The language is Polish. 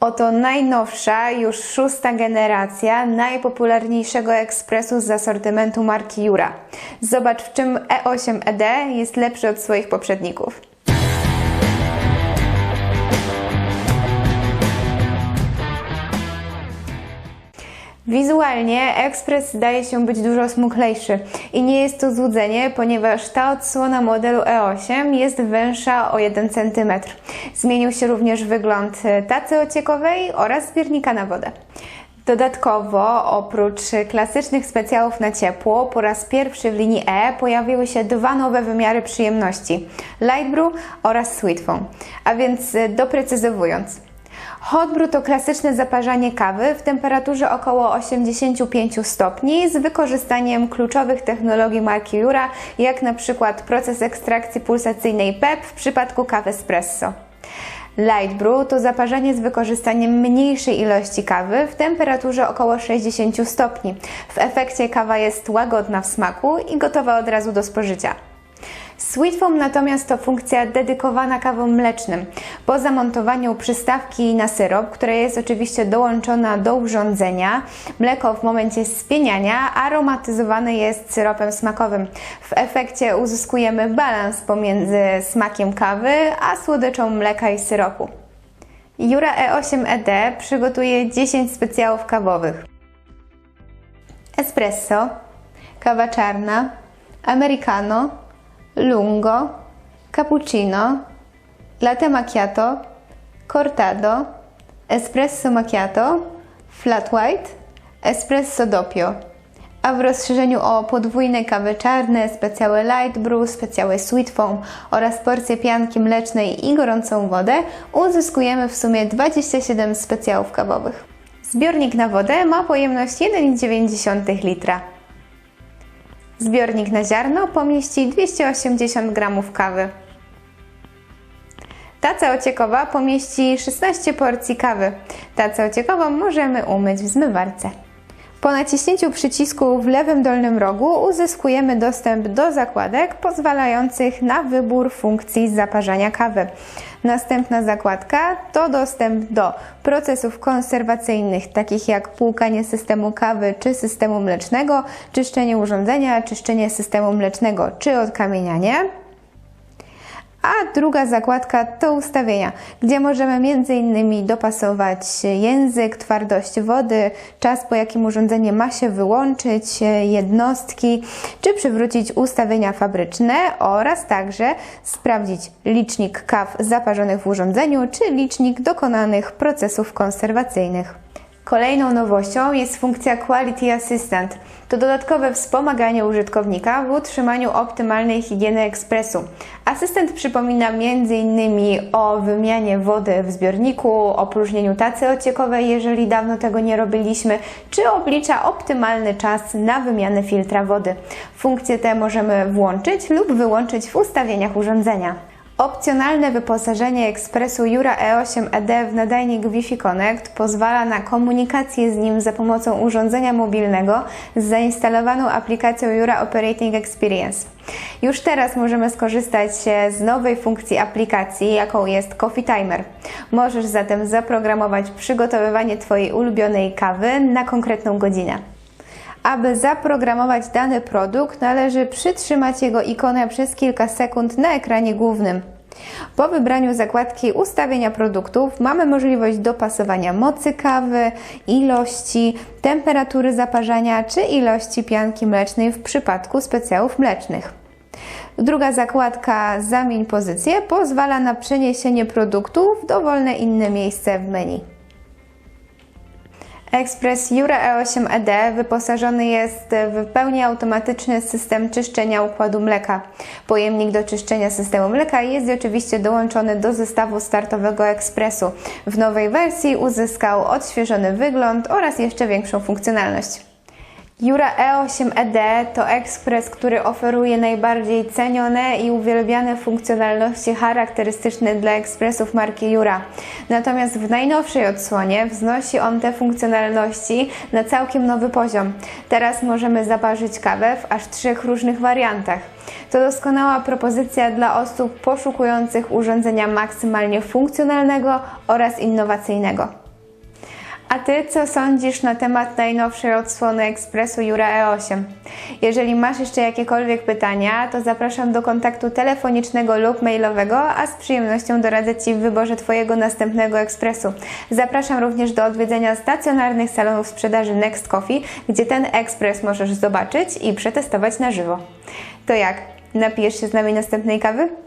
Oto najnowsza, już szósta generacja najpopularniejszego ekspresu z asortymentu marki Jura. Zobacz, w czym E8 ED jest lepszy od swoich poprzedników. Wizualnie ekspres zdaje się być dużo smuklejszy i nie jest to złudzenie, ponieważ ta odsłona modelu E8 jest węższa o 1 cm. Zmienił się również wygląd tacy ociekowej oraz zbiornika na wodę. Dodatkowo, oprócz klasycznych specjałów na ciepło, po raz pierwszy w linii E pojawiły się dwa nowe wymiary przyjemności: Light Brew oraz Sweet Foam. A więc doprecyzowując, Hot brew to klasyczne zaparzanie kawy w temperaturze około 85 stopni z wykorzystaniem kluczowych technologii marki Jura, jak na przykład proces ekstrakcji pulsacyjnej PEP w przypadku kawy espresso. Light brew to zaparzenie z wykorzystaniem mniejszej ilości kawy w temperaturze około 60 stopni. W efekcie kawa jest łagodna w smaku i gotowa od razu do spożycia. Sweet Foam natomiast to funkcja dedykowana kawom mlecznym. Po zamontowaniu przystawki na syrop, która jest oczywiście dołączona do urządzenia, mleko w momencie spieniania aromatyzowane jest syropem smakowym. W efekcie uzyskujemy balans pomiędzy smakiem kawy a słodyczą mleka i syropu. Jura E8 ED przygotuje 10 specjałów kawowych. Espresso, kawa czarna, americano, lungo, cappuccino, latte macchiato, cortado, espresso macchiato, flat white, espresso doppio. A w rozszerzeniu o podwójne kawy czarne, specjałe light brew, specjałe sweet foam oraz porcję pianki mlecznej i gorącą wodę uzyskujemy w sumie 27 specjałów kawowych. Zbiornik na wodę ma pojemność 1,9 litra. Zbiornik na ziarno pomieści 280 g kawy. Taca ociekowa pomieści 16 porcji kawy. Tacę ociekową możemy umyć w zmywarce. Po naciśnięciu przycisku w lewym dolnym rogu uzyskujemy dostęp do zakładek pozwalających na wybór funkcji zaparzania kawy. Następna zakładka to dostęp do procesów konserwacyjnych, takich jak płukanie systemu kawy czy systemu mlecznego, czyszczenie urządzenia, czyszczenie systemu mlecznego czy odkamienianie a druga zakładka to ustawienia, gdzie możemy m.in. dopasować język, twardość wody, czas po jakim urządzenie ma się wyłączyć, jednostki, czy przywrócić ustawienia fabryczne oraz także sprawdzić licznik kaw zaparzonych w urządzeniu, czy licznik dokonanych procesów konserwacyjnych. Kolejną nowością jest funkcja Quality Assistant. To dodatkowe wspomaganie użytkownika w utrzymaniu optymalnej higieny ekspresu. Asystent przypomina m.in. o wymianie wody w zbiorniku, opróżnieniu tacy ociekowej, jeżeli dawno tego nie robiliśmy, czy oblicza optymalny czas na wymianę filtra wody. Funkcje te możemy włączyć lub wyłączyć w ustawieniach urządzenia. Opcjonalne wyposażenie ekspresu Jura E8 ED w nadajnik Wi-Fi Connect pozwala na komunikację z nim za pomocą urządzenia mobilnego z zainstalowaną aplikacją Jura Operating Experience. Już teraz możemy skorzystać z nowej funkcji aplikacji, jaką jest Coffee Timer. Możesz zatem zaprogramować przygotowywanie Twojej ulubionej kawy na konkretną godzinę. Aby zaprogramować dany produkt, należy przytrzymać jego ikonę przez kilka sekund na ekranie głównym. Po wybraniu zakładki ustawienia produktów mamy możliwość dopasowania mocy kawy, ilości, temperatury zaparzania czy ilości pianki mlecznej w przypadku specjałów mlecznych. Druga zakładka Zamień pozycję pozwala na przeniesienie produktu w dowolne inne miejsce w menu. Express Jura E8 ED wyposażony jest w pełni automatyczny system czyszczenia układu mleka. Pojemnik do czyszczenia systemu mleka jest oczywiście dołączony do zestawu startowego Expressu. W nowej wersji uzyskał odświeżony wygląd oraz jeszcze większą funkcjonalność. Jura E8 ED to ekspres, który oferuje najbardziej cenione i uwielbiane funkcjonalności charakterystyczne dla ekspresów marki Jura. Natomiast w najnowszej odsłonie wznosi on te funkcjonalności na całkiem nowy poziom. Teraz możemy zaparzyć kawę w aż trzech różnych wariantach. To doskonała propozycja dla osób poszukujących urządzenia maksymalnie funkcjonalnego oraz innowacyjnego. A Ty co sądzisz na temat najnowszej odsłony Ekspresu Jura E8? Jeżeli masz jeszcze jakiekolwiek pytania, to zapraszam do kontaktu telefonicznego lub mailowego, a z przyjemnością doradzę Ci w wyborze Twojego następnego ekspresu. Zapraszam również do odwiedzenia stacjonarnych salonów sprzedaży Next Coffee, gdzie ten ekspres możesz zobaczyć i przetestować na żywo. To jak? Napijesz się z nami następnej kawy?